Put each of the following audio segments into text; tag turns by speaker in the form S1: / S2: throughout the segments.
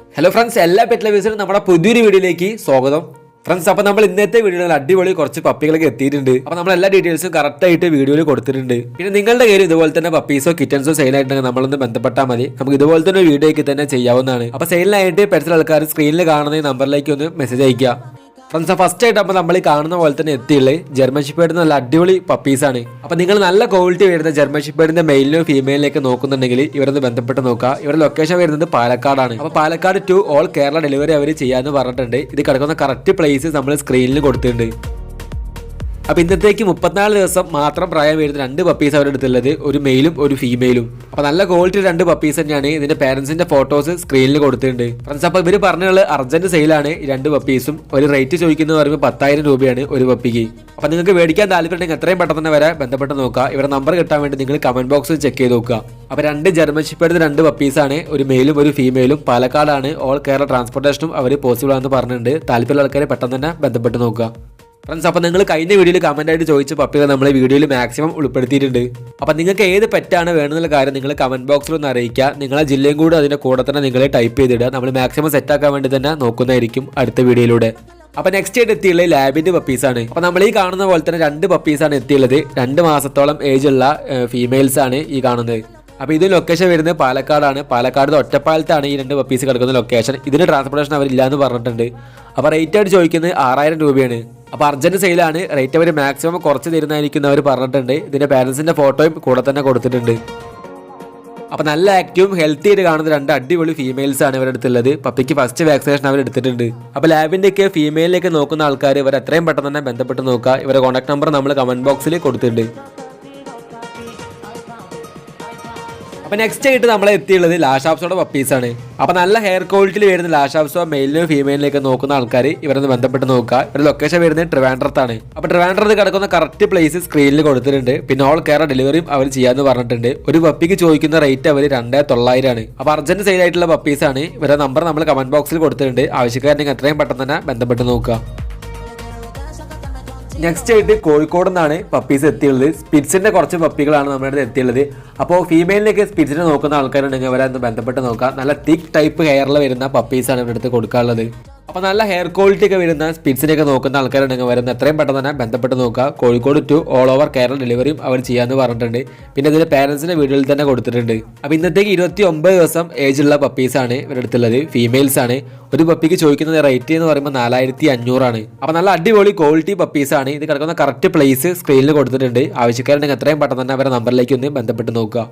S1: Hello friends എല്ലാ pet ലവേഴ്സിനും നമ്മുടെ പുതിയൊരു വീഡിയോയിലേക്ക് സ്വാഗതം. ഫ്രണ്ട്സ് അപ്പോൾ നമ്മൾ ഇന്നത്തെ വീഡിയോയിൽ അടിപൊളി കുറച്ച് പപ്പികളൊക്കെ എത്തിയിട്ടുണ്ട്. അപ്പോൾ നമ്മൾ എല്ലാ ഡീറ്റെയിൽസും കറക്റ്റായിട്ട് വീഡിയോയിൽ കൊടുത്തിട്ടുണ്ട്. പിന്നെ നിങ്ങളുടെ കയ്യിൽ ഇതുപോലെ തന്നെ പപ്പീസോ കിറ്റൻസോ സെയിലായിട്ടുണ്ടെങ്കിൽ നമ്മളൊന്ന് ബന്ധപ്പെട്ടാൽ മതി. നമുക്ക് ഇതുപോലെ തന്നെ വീഡിയോയ്ക്ക് തന്നെ ചെയ്യാവുന്നതാണ്. അപ്പോൾ സെയിലിനായിട്ട് പെറ്റ്സിൽ ആൾക്കാർ സ്ക്രീനിൽ കാണുന്ന നമ്പറിലേക്ക് ഒന്ന് മെസ്സേജ് അയക്കുക ഫ്രണ്ട്സ് ഫസ്റ്റ് ആയിട്ട് അപ്പോൾ നമ്മൾ കാണുന്ന പോലെ തന്നെ എത്തിയുള്ളത് ജർമ്മൻ ഷിപ്പേഡ് നല്ല അടിപൊളി പപ്പീസ് ആണ്. അപ്പോൾ നിങ്ങൾ നല്ല ക്വാളിറ്റി വരുന്ന ജർമ്മൻ ഷിപ്പേഡിന്റെ മെയിലിനോ ഫീമെയിലേക്ക് നോക്കുന്നുണ്ടെങ്കിൽ ഇവരൊന്ന് ബന്ധപ്പെട്ട് നോക്കുക ഇവരുടെ ലൊക്കേഷൻ വരുന്നത് പാലക്കാടാണ്. അപ്പോൾ Palakkad to all Kerala delivery അവർ ചെയ്യാന്ന് പറഞ്ഞിട്ടുണ്ട്. ഇത് കിടക്കുന്ന കറക്റ്റ് പ്ലേസ് നമ്മൾ സ്ക്രീനിൽ കൊടുത്തിട്ടുണ്ട്. അപ്പോൾ ഇന്നത്തേക്ക് മുപ്പത്തിനാല് ദിവസം മാത്രം പ്രായം വരുന്ന രണ്ട് പപ്പീസ് അവരുടെ അടുത്തുള്ളത്. ഒരു മെയിലും ഒരു ഫീമെയിലും അപ്പോൾ നല്ല ക്വാളിറ്റി രണ്ട് പപ്പീസ് തന്നെയാണ്. ഇതിന്റെ പേരൻസിന്റെ ഫോട്ടോസ് സ്ക്രീനിൽ കൊടുത്തിട്ടുണ്ട്. ഫ്രണ്ട്സ് അപ്പോൾ ഇവർ പറഞ്ഞുള്ള അർജന്റ് സെയിലാണ് രണ്ട് പപ്പീസും ഒരു റേറ്റ് ചോദിക്കുന്നത് പറയുമ്പോൾ പത്തായിരം രൂപയാണ് ഒരു പപ്പിക്ക് അപ്പോൾ നിങ്ങൾക്ക് മേടിക്കാൻ താല്പര്യമുണ്ടെങ്കിൽ എത്രയും പെട്ടെന്ന് തന്നെ വരെ. ബന്ധപ്പെട്ട് നോക്കുക ഇവരുടെ നമ്പർ കിട്ടാൻ വേണ്ടി നിങ്ങൾ കമന്റ് ബോക്സിൽ ചെക്ക് ചെയ്ത് നോക്കുക. അപ്പോൾ രണ്ട് ജർമ്മൻ ഷിപ്പെടുന്ന രണ്ട് പപ്പീസാണ് ഒരു മെയിലും ഒരു ഫീമെയിലും പാലക്കാടാണ്. ഓൾ കേരള ട്രാൻസ്പോർട്ടേഷനും അവർ പോസിബിൾ ആണെന്ന് പറഞ്ഞിട്ടുണ്ട്. താല്പര്യമുള്ള ആൾക്കാരെ പെട്ടെന്ന് തന്നെ ബന്ധപ്പെട്ട് നോക്കുക. ഫ്രണ്ട്സ് അപ്പോൾ നിങ്ങൾ കഴിഞ്ഞ വീഡിയോയിൽ കമന്റ് ആയിട്ട് ചോദിച്ച പപ്പികൾ നമ്മൾ വീഡിയോയിൽ മാക്സിമം ഉൾപ്പെടുത്തിയിട്ടുണ്ട്. അപ്പോൾ നിങ്ങൾക്ക് ഏത് പെറ്റാണ് വേണമെന്നുള്ള കാര്യം നിങ്ങൾ കമന്റ് ബോക്സിൽ ഒന്ന് അറിയിക്കുക. നിങ്ങളെ ജില്ലയും കൂടെ അതിന്റെ കൂടെ തന്നെ നിങ്ങൾ ടൈപ്പ് ചെയ്തിടുക. നമ്മൾ മാക്സിമം സെറ്റാക്കാൻ വേണ്ടി തന്നെ നോക്കുന്നതായിരിക്കും അടുത്ത വീഡിയോയിലൂടെ അപ്പോൾ നെക്സ്റ്റ് ആയിട്ട് എത്തിയുള്ളത് ലാബിന്റെ പപ്പീസാണ് അപ്പോൾ നമ്മൾ ഈ കാണുന്ന പോലെ തന്നെ രണ്ട് പപ്പീസാണ് എത്തിയുള്ളത് രണ്ട് മാസത്തോളം ഏജ് ഉള്ള ഫീമെയിൽസ് ആണ് ഈ കാണുന്നത്. അപ്പോൾ ഇത് ലൊക്കേഷൻ വരുന്നത് പാലക്കാടാണ്. പാലക്കാട് ഒറ്റപ്പാലത്താണ് ഈ രണ്ട് പപ്പീസ് കിടക്കുന്ന ലൊക്കേഷൻ ഇതിന് ട്രാൻസ്പോർട്ടേഷൻ അവരില്ല എന്ന് പറഞ്ഞിട്ടുണ്ട്. അപ്പോൾ റേറ്റ് ആയിട്ട് ചോദിക്കുന്നത് ആറായിരം രൂപയാണ്. അപ്പോൾ അർജന്റ് സെയിലാണ്. റേറ്റ് അവർ മാക്സിമം കുറച്ച് തരുന്നതായിരിക്കും അവർ പറഞ്ഞിട്ടുണ്ട്. ഇതിന്റെ പാരൻസിന്റെ ഫോട്ടോയും കൂടെ തന്നെ കൊടുത്തിട്ടുണ്ട്. അപ്പോൾ നല്ല ആക്റ്റീവും ഹെൽത്തി ആയിട്ട് കാണുന്ന രണ്ട് അടിപൊളി ഫീമെയിൽസ് ആണ് ഇവരുടെ അടുത്തുള്ളത്. പപ്പിക്ക് ഫസ്റ്റ് വാക്സിനേഷൻ അവർ എടുത്തിട്ടുണ്ട്. അപ്പോൾ ലാബിന്റെ ഒക്കെ ഫീമെയിലേക്ക് നോക്കുന്ന ആൾക്കാർ ഇവർ എത്രയും പെട്ടെന്ന് തന്നെ ബന്ധപ്പെട്ട് നോക്കുക. ഇവരുടെ കോൺടാക്ട് നമ്പർ നമ്മൾ കമന്റ് ബോക്സിൽ കൊടുത്തിട്ടുണ്ട്. അപ്പൊ നെക്സ്റ്റ് ആയിട്ട് നമ്മൾ എത്തിയുള്ളത് ലാഷാപ്സോടെ ആണ്. അപ്പൊ നല്ല ഹെയർ ക്വാളിറ്റിയിൽ വരുന്ന ലാഷാപ്സോ മെയിലിനും ഫീമെയിലേക്ക് നോക്കുന്ന ആൾക്കാർ ഇവരൊന്ന് ബന്ധപ്പെട്ട് നോക്കുക. ഇവരുടെ ലൊക്കേഷൻ വരുന്നത് ട്രിവാൻഡ്രത്താണ് അപ്പൊ ട്രിവാൻഡ്രത്ത് കിടക്കുന്ന കറക്റ്റ് പ്ലേസ് സ്ക്രീനിൽ കൊടുത്തിട്ടുണ്ട്. പിന്നെ ഓൾ കെയർ ഡെലിവറിയും അവർ ചെയ്യാന്ന് പറഞ്ഞിട്ടുണ്ട്. ഒരു പപ്പിക്ക് ചോദിക്കുന്ന റേറ്റ് അവർ രണ്ടേ തൊള്ളായിരമാണ് അപ്പൊ അർജന്റ് സെയിൽ ആയിട്ടുള്ള പപ്പീസാണ് ഇവരുടെ നമ്പർ നമ്മൾ കമന്റ് ബോക്സിൽ കൊടുത്തിട്ടുണ്ട്. ആവശ്യക്കാരനെങ്കിൽ എത്രയും പെട്ടെന്ന് തന്നെ ബന്ധപ്പെട്ട് നോക്കുക. നെക്സ്റ്റ് ആയിട്ട് കോഴിക്കോട് നിന്നാണ് പപ്പീസ് എത്തിയുള്ളത്. സ്പിറ്റ്സിന്റെ കുറച്ച് പപ്പികളാണ് നമ്മുടെ അടുത്ത് എത്തിയുള്ളത്. അപ്പോൾ ഫീമെയിലിനൊക്കെ സ്പിറ്റ്സിനെ നോക്കുന്ന ആൾക്കാരുണ്ടെങ്കിൽ അവരെ ബന്ധപ്പെട്ട് നോക്കാം. നല്ല തിക്ക് ടൈപ്പ് ഹെയറിൽ വരുന്ന പപ്പീസാണ് ഇവിടെ അടുത്ത് കൊടുക്കാനുള്ളത്. അപ്പോൾ നല്ല ഹെയർ ക്വാളിറ്റി ഒക്കെ വരുന്ന സ്പിൻസിനെയൊക്കെ നോക്കുന്ന ആൾക്കാരുണ്ടെങ്കിൽ വരുന്ന എത്രയും പെട്ടെന്ന് തന്നെ ബന്ധപ്പെട്ട് നോക്കുക. Kozhikode to all over Kerala ഡെലിവറിയും അവർ ചെയ്യാമെന്ന് പറഞ്ഞിട്ടുണ്ട്. പിന്നെ ഇതിന്റെ പാരൻസിന്റെ വീടുകളിൽ തന്നെ കൊടുത്തിട്ടുണ്ട്. അപ്പോൾ ഇന്നത്തേക്ക് ഇരുപത്തി ഒമ്പത് ദിവസം ഏജുള്ള പപ്പീസാണ് ഇവരുടെ അടുത്തുള്ളത്. ഫീമെയിൽസ് ആണ്. ഒരു പപ്പിക്ക് ചോദിക്കുന്ന റേറ്റ് എന്ന് പറയുമ്പോൾ നാലായിരത്തി അഞ്ഞൂറാണ് അപ്പോൾ നല്ല അടിപൊളി ക്വാളിറ്റി പപ്പീസാണ് ഇത് കിടക്കുന്ന കറക്റ്റ് പ്ലേസ് സ്ക്രീനിൽ കൊടുത്തിട്ടുണ്ട്. ആവശ്യക്കാരുണ്ടെങ്കിൽ എത്രയും പെട്ടെന്ന് തന്നെ അവരുടെ നമ്പറിലേക്ക് ഒന്ന് ബന്ധപ്പെട്ട് നോക്കുക.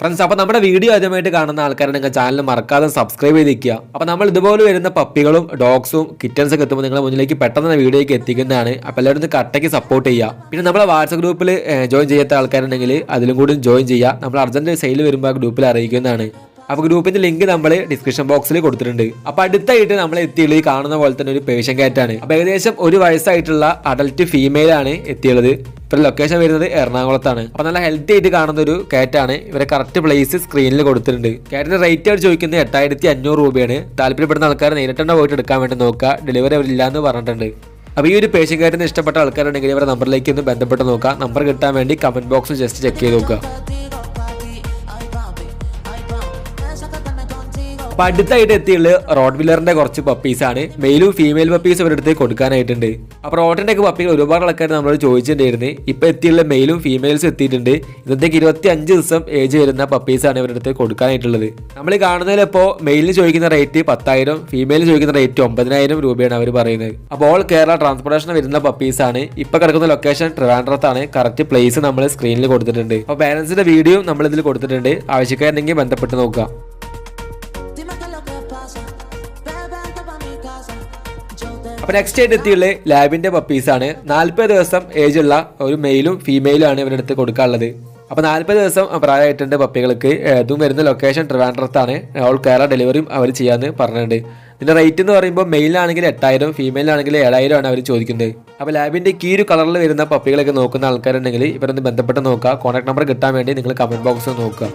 S1: ഫ്രണ്ട്സ് അപ്പോൾ നമ്മുടെ വീഡിയോ ആദ്യമായിട്ട് കാണുന്ന ആൾക്കാരുണ്ടെങ്കിൽ ചാനൽ മറക്കാതെ സബ്സ്ക്രൈബ് ചെയ്തിരിക്കുക. അപ്പോൾ നമ്മൾ ഇതുപോലെ വരുന്ന പപ്പികളും ഡോഗ്സും കിറ്റൻസ് ഒക്കെ എത്തുമ്പോൾ നിങ്ങളുടെ മുന്നിലേക്ക് പെട്ടെന്ന് വീഡിയോയ്ക്ക് എത്തിക്കുന്നതാണ്. അപ്പോൾ എല്ലാവരും ഒന്ന് കട്ടയ്ക്ക് സപ്പോർട്ട് ചെയ്യുക. പിന്നെ നമ്മളെ വാട്സപ്പ് ഗ്രൂപ്പിൽ ജോയിൻ ചെയ്യാത്ത ആൾക്കാരുണ്ടെങ്കിൽ അതിലും കൂടി ജോയിൻ ചെയ്യുക. നമ്മൾ അർജന്റ് സെയിൽ വരുമ്പോൾ ആ ഗ്രൂപ്പിൽ അറിയിക്കുന്നതാണ്. അപ്പോൾ ഗ്രൂപ്പിന്റെ ലിങ്ക് നമ്മൾ ഡിസ്ക്രിപ്ഷൻ ബോക്സിൽ കൊടുത്തിട്ടുണ്ട്. അപ്പോൾ അടുത്തായിട്ട് നമ്മൾ എത്തിയുള്ളത് ഈ കാണുന്ന പോലെ തന്നെ ഒരു പേഷ്യൻ കാറ്റാണ് അപ്പോൾ ഏകദേശം ഒരു വയസ്സായിട്ടുള്ള അഡൾട്ട് ഫീമെയിൽ ആണ് എത്തിയുള്ളത്. ഇവരുടെ ലൊക്കേഷൻ വരുന്നത് എറണാകുളത്താണ്. അപ്പോൾ നല്ല ഹെൽത്തി ആയിട്ട് കാണുന്ന ഒരു കാറ്റാണ് ഇവരെ കറക്റ്റ് പ്ലേസ് സ്ക്രീനിൽ കൊടുത്തിട്ടുണ്ട്. കാറ്റിന്റെ റേറ്റ് അവർ ചോദിക്കുന്നത് എട്ടായിരത്തി അഞ്ഞൂറ് രൂപയാണ്. താല്പര്യപ്പെടുന്ന ആൾക്കാർ നേരിട്ട് തന്നെ പോയിട്ട് എടുക്കാൻ വേണ്ടി നോക്കുക. ഡെലിവറി അവരില്ല എന്ന് പറഞ്ഞിട്ടുണ്ട്. അപ്പോൾ ഈ ഒരു പേഷ്യൻ കാറ്റിന് ഇഷ്ടപ്പെട്ട ആൾക്കാരുണ്ടെങ്കിൽ ഇവരുടെ നമ്പറിലേക്ക് ഒന്ന് ബന്ധപ്പെട്ട് നോക്കുക. നമ്പർ കിട്ടാൻ വേണ്ടി കമന്റ് ബോക്സ് ജസ്റ്റ് ചെക്ക് ചെയ്ത് നോക്കുക. അപ്പൊ അടുത്തായിട്ട് എത്തിയുള്ളത് റോഡ് വില്ലറിന്റെ കുറച്ച് പപ്പീസ് ആണ്. മെയിലും ഫീമെയിൽ പപ്പീസ് അവരുടെ അടുത്ത് കൊടുക്കാനായിട്ടുണ്ട്. അപ്പൊ റോഡിന്റെ ഒക്കെ പപ്പികൾ ഒരുപാട് ആൾക്കാർ നമ്മളോട് ചോദിച്ചിട്ടുണ്ടായിരുന്നു. ഇപ്പൊ എത്തിയുള്ള മെയിലും ഫീമെയിൽസും എത്തിയിട്ടുണ്ട്. ഇന്നത്തേക്ക് ഇരുപത്തി അഞ്ച് ദിവസം ഏജ് വരുന്ന പപ്പീസ് ആണ് ഇവരുടെ അടുത്ത് കൊടുക്കാനായിട്ടുള്ളത്. നമ്മൾ ഇപ്പോ മെയിലിന് ചോദിക്കുന്ന റേറ്റ് പത്തായിരം ഫീമെയിലിന് ചോദിക്കുന്ന റേറ്റ് ഒമ്പതിനായിരം രൂപയാണ് അവർ പറയുന്നത്. അപ്പോൾ ഓൾ കേരള ട്രാൻസ്പോർട്ടേഷൻ വരുന്ന പപ്പീസ് ആണ്. ഇപ്പൊ കിടക്കുന്ന ലൊക്കേഷൻ ട്രിവാൻഡ്രത്താണ് കറക്റ്റ് പ്ലേസ് നമ്മൾ സ്ക്രീനിൽ കൊടുത്തിട്ടുണ്ട്. അപ്പോൾ ബാലൻസിന്റെ വീഡിയോ നമ്മൾ ഇതിൽ കൊടുത്തിട്ടുണ്ട്. ആവശ്യക്കാരുണ്ടെങ്കിൽ ബന്ധപ്പെട്ട് നോക്കുക. അപ്പൊ നെക്സ്റ്റ് ആയിട്ട് എത്തിയുള്ള ലാബിന്റെ പപ്പീസ് ആണ്. നാല്പത് ദിവസം ഏജ് ഉള്ള ഒരു മെയിലും ഫീമെയിലും ആണ് ഇവരുടെ അടുത്ത് കൊടുക്കാനുള്ളത്. അപ്പൊ നാല്പത് ദിവസം പ്രായമായിട്ടുണ്ട് പപ്പികൾക്ക് ഇതും വരുന്ന ലൊക്കേഷൻ ട്രിവാൻഡ്രത്താണ്. ഓൾ കേരള ഡെലിവറിയും അവർ ചെയ്യാന്ന് പറഞ്ഞിട്ടുണ്ട്. ഇതിന്റെ റേറ്റ് എന്ന് പറയുമ്പോൾ മെയിലാണെങ്കിൽ എട്ടായിരം ഫീമെയിലാണെങ്കിൽ ഏഴായിരം ആണ് അവർ ചോദിക്കുന്നത്. അപ്പോൾ ലാബിന്റെ ഈ ഒരു കളറിൽ വരുന്ന പപ്പികളൊക്കെ നോക്കുന്ന ആൾക്കാരുണ്ടെങ്കിൽ ഇവരൊന്ന് ബന്ധപ്പെട്ട് നോക്കുക. കോൺടാക്ട് നമ്പർ കിട്ടാൻ വേണ്ടി നിങ്ങൾ കമന്റ് ബോക്സിൽ നോക്കുക.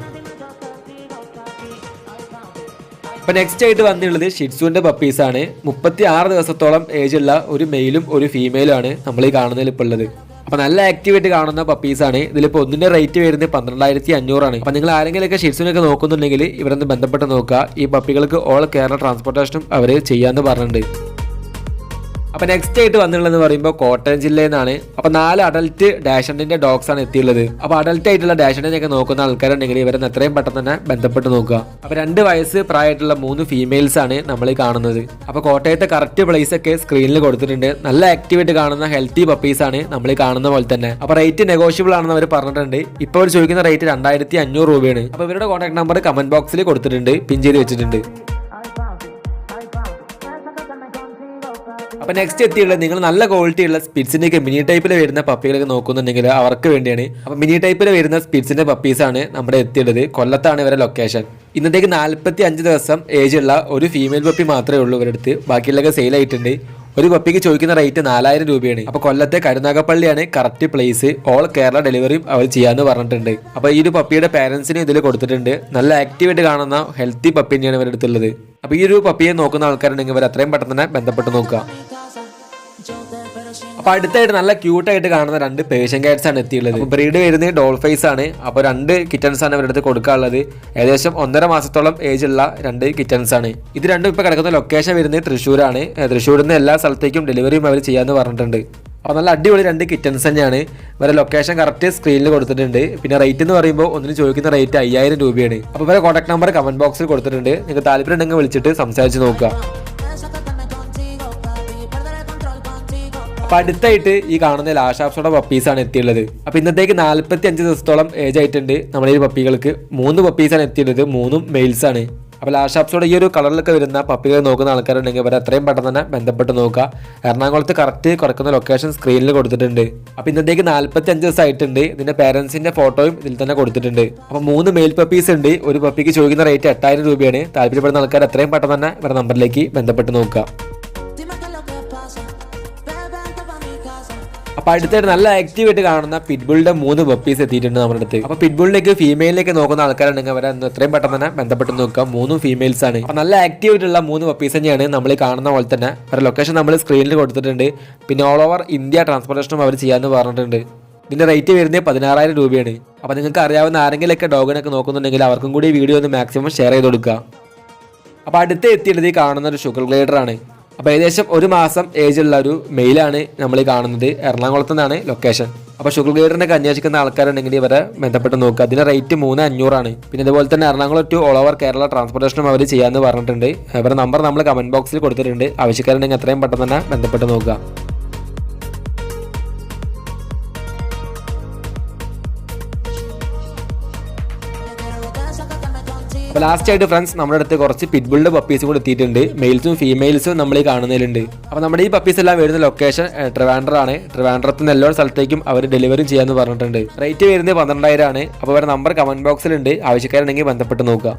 S1: അപ്പൊ നെക്സ്റ്റ് ആയിട്ട് വന്നിട്ടുള്ളത് ഷിറ്റ്സുവിന്റെ പപ്പീസ് ആണ്. മുപ്പത്തി ആറ് ദിവസത്തോളം ഏജ് ഉള്ള ഒരു മെയിലും ഒരു ഫീമെയിലും ആണ് നമ്മൾ ഈ കാണുന്നതിൽ ഇപ്പോൾ ഉള്ളത്. അപ്പൊ നല്ല ആക്ടിവേറ്റ് കാണുന്ന പപ്പീസ് ആണ്. ഇതിലിപ്പോൾ ഒന്നിന്റെ റേറ്റ് വരുന്നത് പന്ത്രണ്ടായിരത്തി അഞ്ഞൂറാണ്. അപ്പൊ നിങ്ങൾ ആരെങ്കിലുമൊക്കെ ഷിറ്റ്സിനൊക്കെ നോക്കുന്നുണ്ടെങ്കിൽ ഇവരൊന്ന് ബന്ധപ്പെട്ട് നോക്കുക. ഈ പപ്പികൾക്ക് ഓൾ കേരള ട്രാൻസ്പോർട്ടേഷനും അവർ ചെയ്യാന്ന് പറഞ്ഞിട്ടുണ്ട്. അപ്പൊ നെക്സ്റ്റ് ആയിട്ട് വന്നിട്ടുള്ളത് പറയുമ്പോൾ കോട്ടയം ജില്ലയിൽ നിന്നാണ് അപ്പൊ നാല് അഡൽറ്റ് ഡാഷണ്ടിന്റെ ഡോഗ്സ് ആണ് എത്തിയുള്ളത് അപ്പൊ അഡൽറ്റ് ആയിട്ടുള്ള ഡാഷണ്ടിനെയൊക്കെ നോക്കുന്ന ആൾക്കാരുണ്ടെങ്കിൽ ഇവരെ എത്രയും പെട്ടെന്ന് തന്നെ ബന്ധപ്പെട്ട് നോക്കുക. അപ്പൊ രണ്ട് വയസ്സ് പ്രായമായിട്ടുള്ള മൂന്ന് ഫീമെയിൽസ് ആണ് നമ്മൾ കാണുന്നത്. അപ്പൊ കോട്ടയത്തെ കറക്റ്റ് പ്ലേസ് ഒക്കെ സ്ക്രീനിൽ കൊടുത്തിട്ടുണ്ട്. നല്ല ആക്റ്റീവായിട്ട് കാണുന്ന ഹെൽത്തി പപ്പീസ് ആണ് നമ്മൾ കാണുന്ന പോലെ തന്നെ. അപ്പൊ റേറ്റ് നെഗോഷ്യബിൾ ആണെന്ന് അവർ പറഞ്ഞിട്ടുണ്ട്. ഇപ്പോൾ അവർ ചോദിക്കുന്ന റേറ്റ് രണ്ടായിരത്തി അഞ്ഞൂറ് രൂപയാണ്. അപ്പൊ ഇവരുടെ കോൺടാക്ട് നമ്പർ കമന്റ് ബോക്സിൽ കൊടുത്തിട്ടുണ്ട്. പിൻ ചെയ്ത് വെച്ചിട്ടുണ്ട്. അപ്പൊ നെക്സ്റ്റ് എത്തിയുള്ള നിങ്ങൾ നല്ല ക്വാളിറ്റി ഉള്ള സ്പിറ്റ്സിന്റെ ഒക്കെ മിനി ടൈപ്പിൽ വരുന്ന പപ്പികളൊക്കെ നോക്കുന്നുണ്ടെങ്കിൽ അവർക്ക് വേണ്ടിയാണ്. അപ്പോൾ മിനി ടൈപ്പിൽ വരുന്ന സ്പിറ്റ്സിന്റെ പപ്പീസ് ആണ് നമ്മുടെ എത്തിയുള്ളത് കൊല്ലത്താണ് ഇവരുടെ ലൊക്കേഷൻ ഇന്നത്തേക്ക് നാല്പത്തി അഞ്ച് ദിവസം ഏജ് ഉള്ള ഒരു ഫീമെയിൽ പപ്പി മാത്രമേ ഉള്ളൂ ഇവരുടെ അടുത്ത്. ബാക്കിയുള്ളതൊക്കെ സെയിൽ ആയിട്ടുണ്ട്. ഒരു പപ്പിക്ക് ചോദിക്കുന്ന റേറ്റ് നാലായിരം രൂപയാണ്. അപ്പോൾ കൊല്ലത്തെ കരുനാഗപ്പള്ളിയാണ് കറക്റ്റ് പ്ലേസ് ഓൾ കേരള ഡെലിവറിയും അവർ ചെയ്യാന്ന് പറഞ്ഞിട്ടുണ്ട്. അപ്പോൾ ഈ ഒരു പപ്പിയുടെ പാരൻസിനും ഇതിൽ കൊടുത്തിട്ടുണ്ട്. നല്ല ആക്റ്റീവായിട്ട് കാണുന്ന ഹെൽത്തി പപ്പിനെയാണ് ഇവരുടെ അടുത്തുള്ളത്. അപ്പൊ ഈ ഒരു പപ്പിയെ നോക്കുന്ന ആൾക്കാരുണ്ടെങ്കിൽ ഇവർ അത്രയും പെട്ടെന്ന് തന്നെ ബന്ധപ്പെട്ട് നോക്കുക. അപ്പൊ അടുത്തായിട്ട് നല്ല ക്യൂട്ടായിട്ട് കാണുന്ന രണ്ട് പേഷ്യൻ കാറ്റ്സ് ആണ് എത്തിയുള്ളത്. ബ്രീഡ് വരുന്നത് ഡോൾ ഫേസ് ആണ്. അപ്പൊ രണ്ട് കിറ്റൻസ് ആണ് അടുത്ത് കൊടുക്കാനുള്ളത് ഏകദേശം ഒന്നര മാസത്തോളം ഏജ് ഉള്ള രണ്ട് കിറ്റൻസ് ആണ്. ഇത് രണ്ടും ഇപ്പൊ കിടക്കുന്ന ലൊക്കേഷൻ വരുന്നത് തൃശ്ശൂരാണ്. തൃശ്ശൂരിൽ നിന്ന് എല്ലാ സ്ഥലത്തേക്കും ഡെലിവറിയും അവർ ചെയ്യാന്ന് പറഞ്ഞിട്ടുണ്ട്. അപ്പോൾ നല്ല അടിപൊളി രണ്ട് കിറ്റൻസ് തന്നെയാണ്. ഇവരെ ലൊക്കേഷൻ കറക്റ്റ് സ്ക്രീനിൽ കൊടുത്തിട്ടുണ്ട്. പിന്നെ റേറ്റ് എന്ന് പറയുമ്പോൾ ഒന്നിന് ചോദിക്കുന്ന റേറ്റ് അയ്യായിരം രൂപയാണ്. അപ്പോൾ ഇവരെ കോൺടാക്ട് നമ്പർ കമന്റ് ബോക്സിൽ കൊടുത്തിട്ടുണ്ട്. നിങ്ങൾക്ക് താല്പര്യം ഉണ്ടെങ്കിൽ വിളിച്ചിട്ട് സംസാരിച്ച് നോക്കുക.
S2: Desacátame contigo, papi. Perder el control contigo.
S1: അപ്പൊ അടുത്തായിട്ട് ഈ കാണുന്ന ലാഷാപ്സോടെ പപ്പീസാണ് എത്തിയുള്ളത്. അപ്പൊ ഇന്നത്തേക്ക് നാല്പത്തി അഞ്ച് ദിവസത്തോളം ഏജ് ആയിട്ടുണ്ട് നമ്മുടെ ഈ പപ്പികൾക്ക് മൂന്ന് പപ്പീസാണ് എത്തിയുള്ളത്. മൂന്നും മെയിൽസാണ് അപ്പോൾ ലാഷാപ്സോടെ ഈ ഒരു കളറിലൊക്കെ വരുന്ന പപ്പികൾ നോക്കുന്ന ആൾക്കാരുണ്ടെങ്കിൽ അവരെ എത്രയും പെട്ടെന്ന് തന്നെ ബന്ധപ്പെട്ട് നോക്കുക. എറണാകുളത്ത് കറക്റ്റ് കൊടുക്കുന്ന ലൊക്കേഷൻ സ്ക്രീനിൽ കൊടുത്തിട്ടുണ്ട്. അപ്പോൾ ഇന്നത്തേക്ക് നാൽപ്പത്തി അഞ്ച് ദിവസമായിട്ടുണ്ട്. ഇതിന്റെ പേരൻസിന്റെ ഫോട്ടോയും ഇതിൽ തന്നെ കൊടുത്തിട്ടുണ്ട്. അപ്പോൾ മൂന്ന് മെയിൽ പപ്പീസ് ഉണ്ട്. ഒരു പപ്പിക്ക് ചോദിക്കുന്ന റേറ്റ് എട്ടായിരം രൂപയാണ്. താല്പര്യപ്പെടുന്ന ആൾക്കാർ എത്രയും പെട്ടെന്ന് തന്നെ ഇവരുടെ നമ്പറിലേക്ക് ബന്ധപ്പെട്ട് നോക്കുക. അപ്പൊ അടുത്തായിട്ട് നല്ല ആക്റ്റീവ് ആയിട്ട് കാണുന്ന പിറ്റ്ബുളിന്റെ മൂന്ന് പപ്പീസ് എത്തിയിട്ടുണ്ട് നമ്മുടെ അടുത്ത്. അപ്പൊ പിറ്റ്ബുളിലേക്ക് ഫീമെയിലേക്ക് നോക്കുന്ന ആൾക്കാരുണ്ടെങ്കിൽ അവരെ എത്രയും പെട്ടെന്ന് തന്നെ ബന്ധപ്പെട്ട് നോക്കുക. മൂന്നും ഫീമെയിൽസ് ആണ്. അപ്പൊ നല്ല ആക്റ്റീവ് ആയിട്ടുള്ള മൂന്ന് പപ്പീസ് തന്നെയാണ് നമ്മൾ കാണുന്ന പോലെ തന്നെ. അവരുടെ ലൊക്കേഷൻ നമ്മൾ സ്ക്രീനിൽ കൊടുത്തിട്ടുണ്ട്. പിന്നെ ഓൾ ഓവർ ഇന്ത്യ ട്രാൻസ്പോർട്ടേഷനും അവർ ചെയ്യാന്ന് പറഞ്ഞിട്ടുണ്ട്. ഇതിന്റെ റേറ്റ് വരുന്നത് പതിനാറായിരം രൂപയാണ്. അപ്പൊ നിങ്ങൾക്ക് അറിയാവുന്ന ആരെങ്കിലൊക്കെ ഡോഗിനൊക്കെ നോക്കുന്നുണ്ടെങ്കിൽ അവർക്കും കൂടി വീഡിയോ ഒന്ന് മാക്സിമം ഷെയർ ചെയ്ത് കൊടുക്കുക. അപ്പോൾ അടുത്ത് എത്തിയിട്ട് ഈ കാണുന്ന ഒരു ഷുഗർ ആണ്. അപ്പോൾ ഏകദേശം ഒരു മാസം ഏജ് ഉള്ള ഒരു മെയിലാണ് നമ്മൾ കാണുന്നത്. എറണാകുളത്ത് നിന്നാണ് ലൊക്കേഷൻ അപ്പോൾ ഷുഗർ ഗ്ലൈഡറിനെ അന്വേഷിക്കുന്ന ആൾക്കാരുണ്ടെങ്കിൽ ഇവരെ ബന്ധപ്പെട്ട് നോക്കുക അതിന്റെ റേറ്റ് മൂന്ന് അഞ്ഞൂറാണ്. പിന്നെ അതുപോലെ തന്നെ Ernakulam to all over Kerala ട്രാൻസ്പോർട്ടേഷനും അവർ ചെയ്യാമെന്ന് പറഞ്ഞിട്ടുണ്ട്. അവരുടെ നമ്പർ നമ്മൾ കമന്റ് ബോക്സിൽ കൊടുത്തിട്ടുണ്ട്. ആവശ്യക്കാരുണ്ടെങ്കിൽ എത്രയും പെട്ടെന്ന് തന്നെ ബന്ധപ്പെട്ട് നോക്കുക. അപ്പോൾ ലാസ്റ്റ് ആയിട്ട് ഫ്രണ്ട്സ് നമ്മുടെ അടുത്ത് കുറച്ച് പിറ്റ്ബുളിന്റെ പപ്പീസും കൂടി എത്തിയിട്ടുണ്ട്. മെയിൽസും ഫീമെയിൽസും നമ്മൾ ഈ കാണുന്നതിലുണ്ട്. അപ്പോൾ നമ്മുടെ ഈ പപ്പീസ് എല്ലാം വരുന്ന ലൊക്കേഷൻ ട്രിവാൻഡ്ര ആണ്. ട്രിവാൻഡ്രത്ത് നിന്ന് എല്ലാ സ്ഥലത്തേക്കും അവർ ഡെലിവറി ചെയ്യാന്ന് പറഞ്ഞിട്ടുണ്ട്. റേറ്റ് വരുന്നത് പന്ത്രണ്ടായിരം ആണ്. അപ്പോൾ അവരുടെ നമ്പർ കമന്റ് ബോക്സിലുണ്ട് ആവശ്യക്കാരുണ്ടെങ്കിൽ ബന്ധപ്പെട്ട് നോക്കുക.